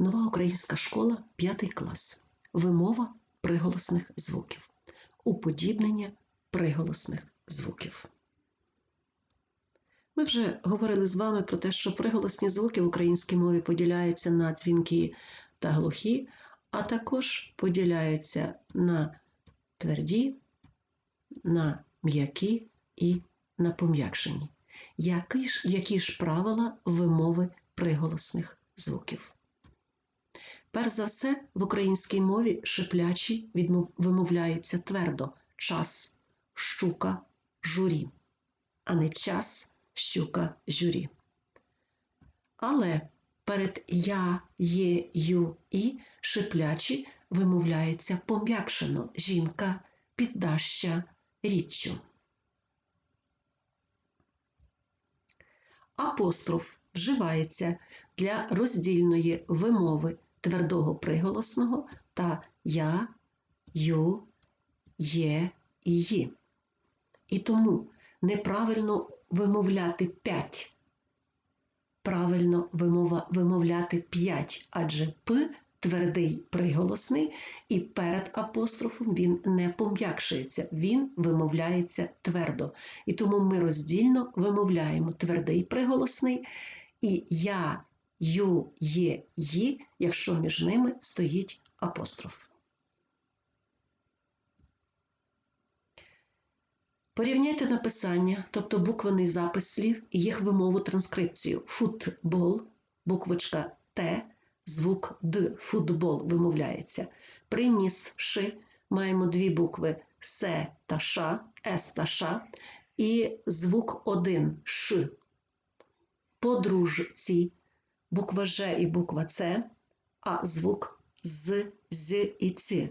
Нова українська школа, 5 клас. Вимова приголосних звуків. Уподібнення приголосних звуків. Ми вже говорили з вами про те, що приголосні звуки в українській мові поділяються на дзвінкі та глухі, а також поділяються на тверді, на м'які і на пом'якшені. Які ж, які ж правила вимови приголосних звуків? Перш за все, в українській мові шиплячі відмов- вимовляються твердо час, щука, журі, а не час, щука, журі. Але перед я, є, ю, і шиплячі вимовляються пом'якшено жінка, піддаща, річчю. Апостроф вживається для роздільної вимови твердого приголосного та я, ю, є і ї. І тому неправильно вимовляти п'ять. Правильно вимовляти п'ять, адже п твердий приголосний, і перед апострофом він не пом'якшується, він вимовляється твердо. І тому ми роздільно вимовляємо твердий приголосний і я, ю, є, ї, якщо між ними стоїть апостроф. Порівняйте написання, тобто буквений запис слів і їх вимову транскрипцію. Футбол, буквочка Т, звук Д, футбол вимовляється. Приніс ши, маємо дві букви С та Ш, С та Ш, і звук один Ш. Подружці, буква Ж і буква С, а звук З, З і Ц.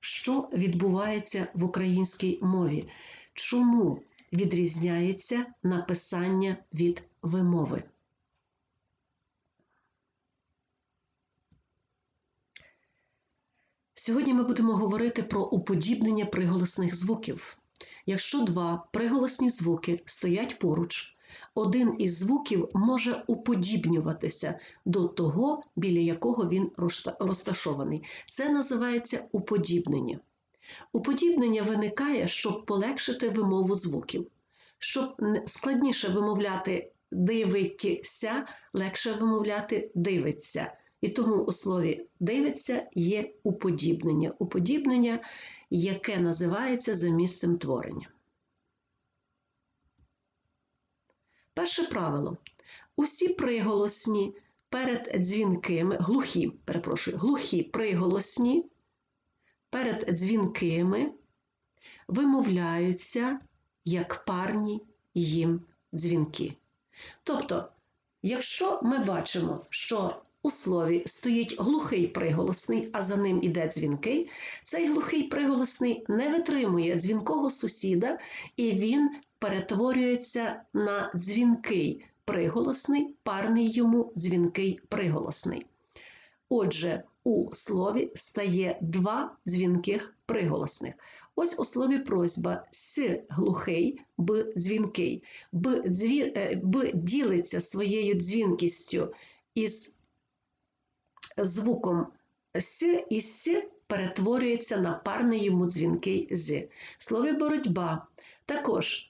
Що відбувається в українській мові? Чому відрізняється написання від вимови? Сьогодні ми будемо говорити про уподібнення приголосних звуків. Якщо два приголосні звуки стоять поруч, один із звуків може уподібнюватися до того, біля якого він розташований. Це називається уподібнення. Уподібнення виникає, щоб полегшити вимову звуків. Щоб складніше вимовляти дивиться, легше вимовляти дивиться. І тому у слові дивиться є уподібнення. Уподібнення, яке називається за місцем творення. Перше правило. Усі приголосні перед дзвінкими, глухі, перепрошую, глухі приголосні перед дзвінкими вимовляються як парні їм дзвінки. Тобто, якщо ми бачимо, що у слові стоїть глухий приголосний, а за ним іде дзвінкий, цей глухий приголосний не витримує дзвінкого сусіда, і він перетворюється на дзвінкий приголосний, парний йому дзвінкий приголосний. Отже, у слові стає два дзвінких приголосних. Ось у слові просьба с глухий, б дзвінкий. Б, дзві, е, б ділиться своєю дзвінкістю із звуком с, і с перетворюється на парний йому дзвінкий з. Слові боротьба також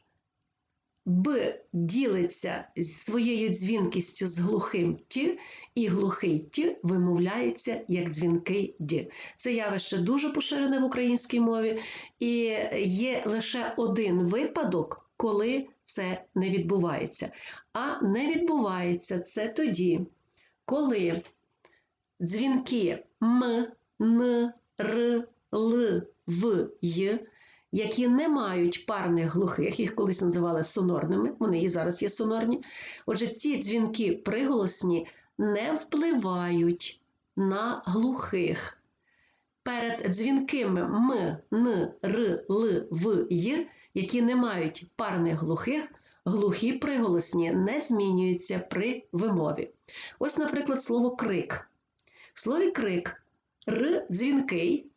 Б ділиться з своєю дзвінкістю з глухим ті, і глухий ті вимовляється як дзвінкий ді. Це явище дуже поширене в українській мові, і є лише один випадок, коли це не відбувається. А не відбувається це тоді, коли дзвінки м, н, р, л, в, й які не мають парних глухих, їх колись називали сонорними, вони і зараз є сонорні. Отже, ці дзвінки приголосні не впливають на глухих. Перед дзвінкими м, н, р, л, в, й, які не мають парних глухих, глухі приголосні не змінюються при вимові. Ось, наприклад, слово крик. В слові крик р дзвінкий,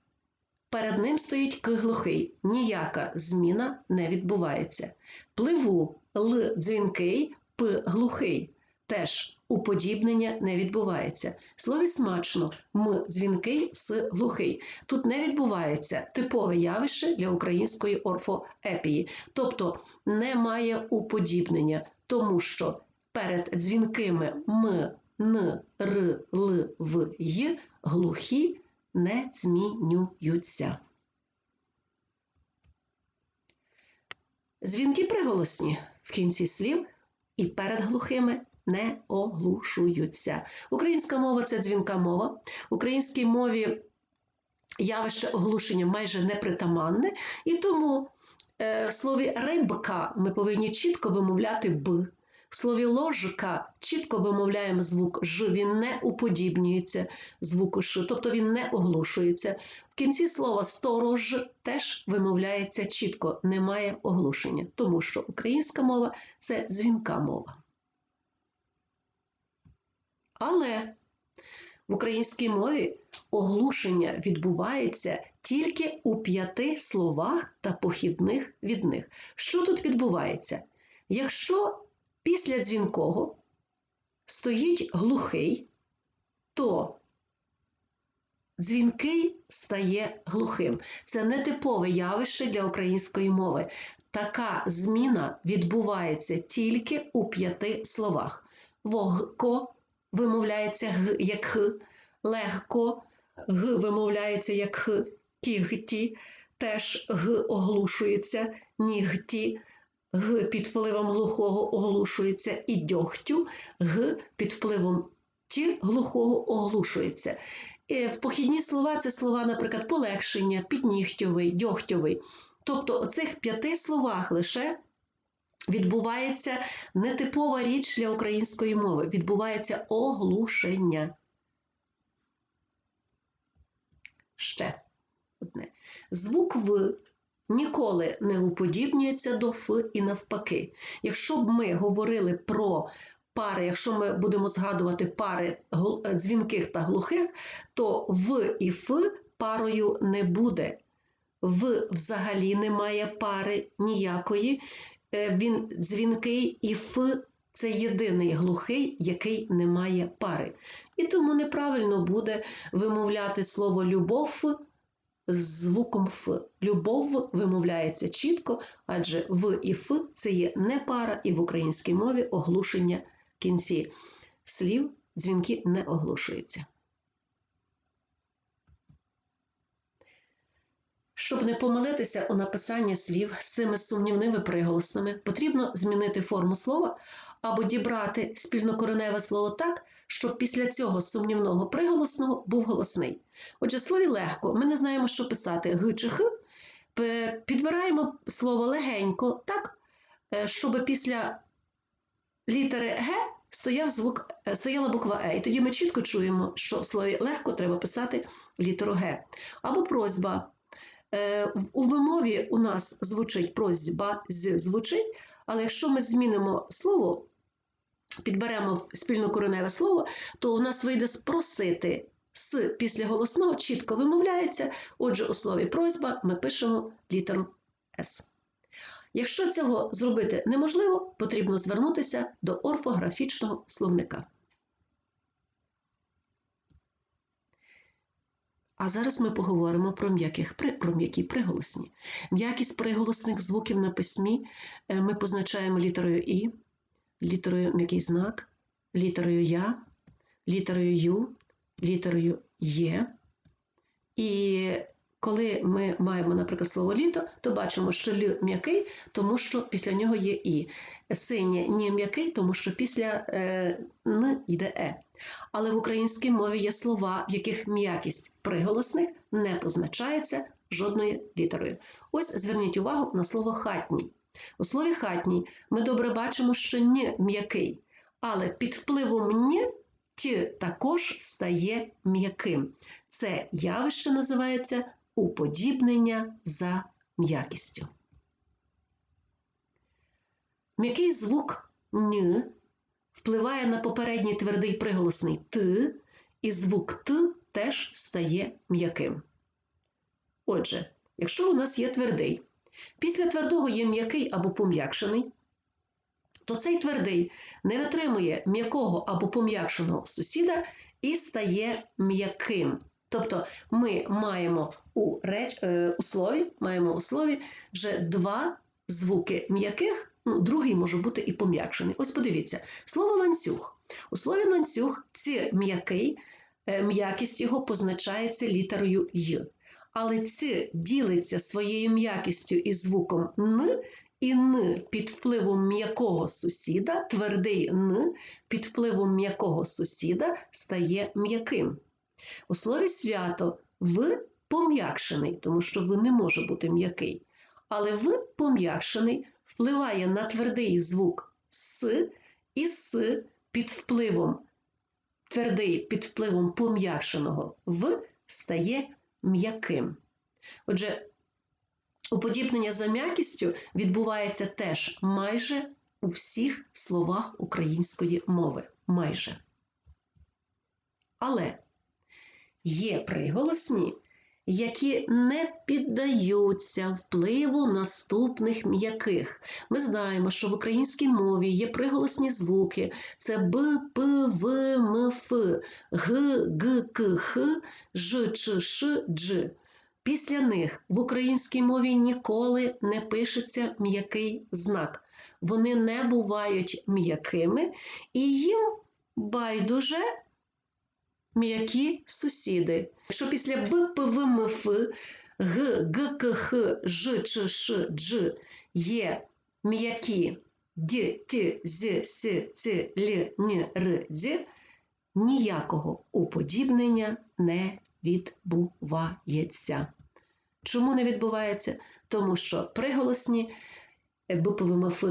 Перед ним стоїть к глухий, ніяка зміна не відбувається. Пливу л дзвінкий, п глухий. Теж уподібнення не відбувається. Слові смачно м дзвінкий с глухий. Тут не відбувається типове явище для української орфоепії, тобто немає уподібнення, тому що перед дзвінкими м, н, р, л, в, й глухі не змінюються. Дзвінки приголосні в кінці слів і перед глухими не оглушуються. Українська мова це дзвінка мова. В українській мові явище оглушення майже непритаманне, і тому е, в слові рибка ми повинні чітко вимовляти б. В слові ложка чітко вимовляємо звук Ж, він не уподібнюється звуку Ш, тобто він не оглушується. В кінці слова сторож теж вимовляється чітко, немає оглушення, тому що українська мова це дзвінка мова. Але в українській мові оглушення відбувається тільки у п'яти словах та похідних від них. Що тут відбувається? Якщо після дзвінкого стоїть глухий, то дзвінкий стає глухим. Це нетипове явище для української мови. Така зміна відбувається тільки у п'яти словах. Вогко вимовляється г як х, легко г вимовляється як х, кігті, теж г оглушується, нігті, г під впливом глухого оглушується і дьогтю, г під впливом ті глухого оглушується. І в похідні слова це слова, наприклад, полегшення, піднігтьовий, дьогтьовий. Тобто у цих п'яти словах лише відбувається нетипова річ для української мови, відбувається оглушення. Ще одне. Звук В ніколи не уподібнюється до Ф і навпаки. Якщо б ми говорили про пари, якщо ми будемо згадувати пари дзвінких та глухих, то В і Ф парою не буде. В взагалі немає пари ніякої. Е, він дзвінкий і Ф це єдиний глухий, який не має пари. І тому неправильно буде вимовляти слово любов звуком Ф. Любов вимовляється чітко, адже В і Ф це є не пара, і в українській мові оглушення кінці слів дзвінки не оглушуються. Щоб не помилитися у написанні слів з цими сумнівними приголосними, потрібно змінити форму слова або дібрати спільнокореневе слово так, щоб після цього сумнівного приголосного був голосний. Отже, в слові легко ми не знаємо, що писати г чи х. Підбираємо слово легенько так, е, щоб після літери Г стояв звук, е, стояла буква Е. І тоді ми чітко чуємо, що в слові легко треба писати літеру Г. Або просьба. Е, у вимові у нас звучить просьба з звучить, але якщо ми змінимо слово, підберемо спільнокореневе слово, то у нас вийде спросити з після голосного чітко вимовляється. Отже, у слові просьба ми пишемо літеру С. Якщо цього зробити неможливо, потрібно звернутися до орфографічного словника. А зараз ми поговоримо про м'яких про м'які приголосні. М'якість приголосних звуків на письмі е, ми позначаємо літерою І, літерою м'який знак, літерою Я, літерою Ю, літерою Є. І коли ми маємо, наприклад, слово літо, то бачимо, що лі м'який, тому що після нього є І. Синє ні м'який, тому що після е, Н йде Е. Але в українській мові є слова, в яких м'якість приголосних не позначається жодною літерою. Ось зверніть увагу на слово хатній. У слові хатній ми добре бачимо, що «ні» м'який, але під впливом «ні» також стає м'яким. Це явище називається уподібнення за м'якістю. М'який звук «н» впливає на попередній твердий приголосний Т, і звук Т теж стає м'яким. Отже, якщо у нас є твердий, після твердого є м'який або пом'якшений, то цей твердий не витримує м'якого або пом'якшеного сусіда і стає м'яким. Тобто ми маємо у реч... е, у слові, маємо у слові вже два звуки м'яких, ну, другий може бути і пом'якшений. Ось подивіться, слово ланцюг. У слові ланцюг ці м'який, е, м'якість його позначається літерою Й. Але ці ділиться своєю м'якістю і звуком Н, і Н під впливом м'якого сусіда, твердий Н під впливом м'якого сусіда стає м'яким. У слові свято в пом'якшений, тому що в не може бути м'який. Але в пом'якшений впливає на твердий звук С, і С під впливом твердий під впливом пом'якшеного в стає м'яким. Отже, уподібнення за м'якістю відбувається теж майже у всіх словах української мови. Майже. Але є приголосні, які не піддаються впливу наступних м'яких. Ми знаємо, що в українській мові є приголосні звуки: це Б, П, В, М, Ф, Г, Г, К, Х, Ж, Ч, Ш, Дж. Після них в українській мові ніколи не пишеться м'який знак. Вони не бувають м'якими, і їм байдуже м'які сусіди. Якщо після Б, П, В, М, Ф, Г, Г, К, Х, Ж, Ч, Ш, Дж є м'які Д, Т, З, С, Ц, Л, Н, Р, Д, ніякого уподібнення не відбувається. Чому не відбувається? Тому що приголосні Б, П, В, Ф,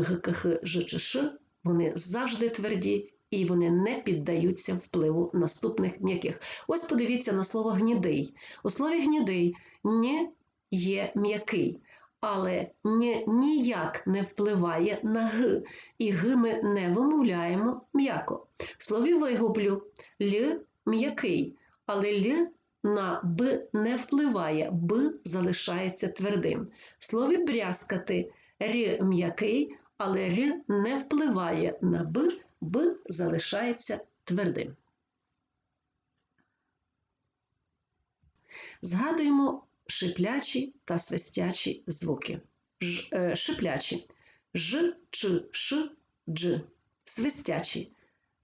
Г, вони завжди тверді і вони не піддаються впливу наступних м'яких. Ось подивіться на слово гнідий. У слові гнідий не є м'який, але не ніяк не впливає на г, і г ми не вимовляємо м'яко. В слові вигублю л м'який, але л на б не впливає, б залишається твердим. В слові брязкати р м'який, але р не впливає на б, Б залишається твердим. Згадуємо шиплячі та свистячі звуки. Ж, е, шиплячі Ж, Ч, Ш, Дж. Свистячі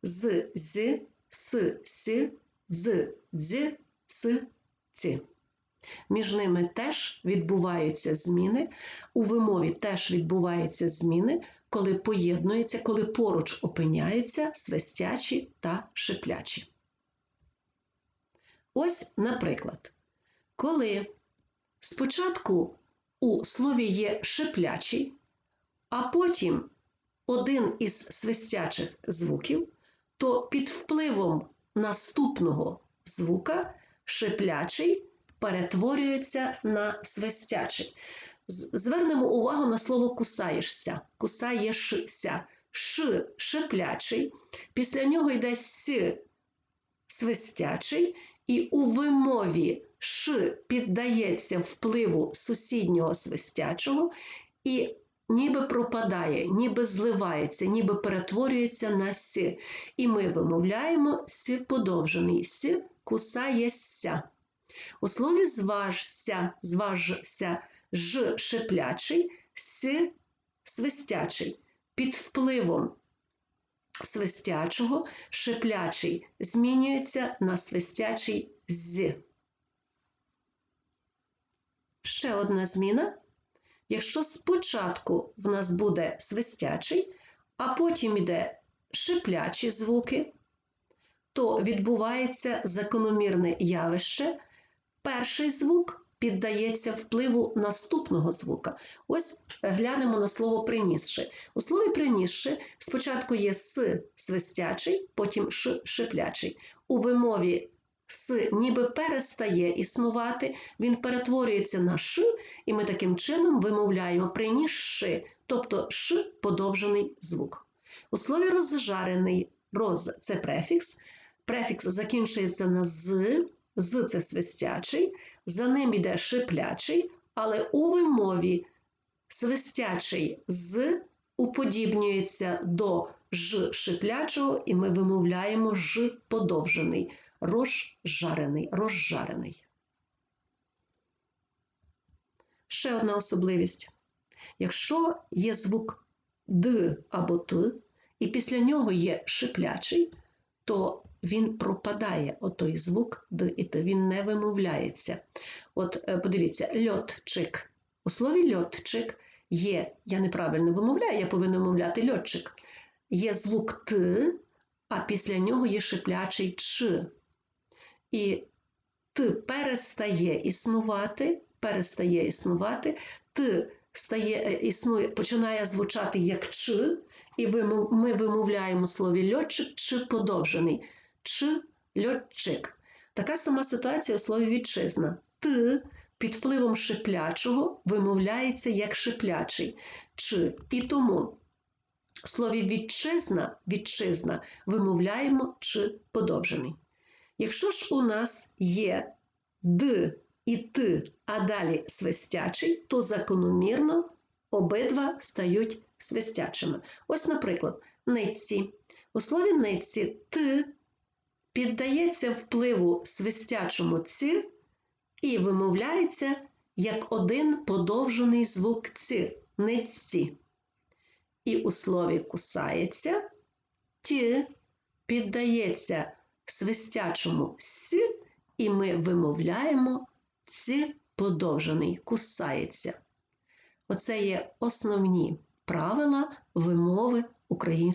з, з, с, с, з, дз, ц, ці. Між ними теж відбуваються зміни, у вимові теж відбуваються зміни, коли поєднуються, коли поруч опиняються свистячі та шиплячі. Ось, наприклад, коли спочатку у слові є шиплячий, а потім один із свистячих звуків, то під впливом наступного звука шиплячий перетворюється на свистячий. Звернемо увагу на слово кусаєшся, кусаєшся, ш шиплячий, після нього йде с свистячий, і у вимові ш піддається впливу сусіднього свистячого, і ніби пропадає, ніби зливається, ніби перетворюється на с. І ми вимовляємо с подовжений, с кусаєшся. У слові зважся, зважся ж шиплячий, с свистячий. Під впливом свистячого шиплячий змінюється на свистячий з. Ще одна зміна. Якщо спочатку в нас буде свистячий, а потім йде шиплячі звуки, то відбувається закономірне явище. Перший звук піддається впливу наступного звука. Ось глянемо на слово принісши. У слові принісши спочатку є с свистячий, потім ш шиплячий. У вимові с ніби перестає існувати, він перетворюється на ш, і ми таким чином вимовляємо принісши, тобто ш подовжений звук. У слові розжарений роз це префікс. Префікс закінчується на з, з це свистячий, за ним йде шиплячий, але у вимові свистячий з уподібнюється до ж шиплячого, і ми вимовляємо ж подовжений, розжарений, розжарений. Ще одна особливість. Якщо є звук Д або Т, і після нього є шиплячий, то він пропадає, отой звук він не вимовляється. От е, подивіться, льотчик. У слові льотчик є, я неправильно вимовляю, я повинна вимовляти льотчик. Є звук Т, а після нього є шиплячий Ч. І Т перестає існувати, перестає існувати, Т стає, е, існує, починає звучати як Ч, і ми вимовляємо слові льотчик чи подовжений. Ч льотчик. Така сама ситуація у слові вітчизна. Т під впливом шиплячого вимовляється як шиплячий. Ч. І тому в слові вітчизна, вітчизна вимовляємо чи подовжений. Якщо ж у нас є Д і Т, а далі свистячий, то закономірно обидва стають свистячими. Ось, наприклад, нитці. У слові нитці Т піддається впливу свистячому ці і вимовляється як один подовжений звук ці нитці. І у слові кусається ті піддається свистячому с, і ми вимовляємо ці подовжений, кусається. Оце є основні правила вимови української.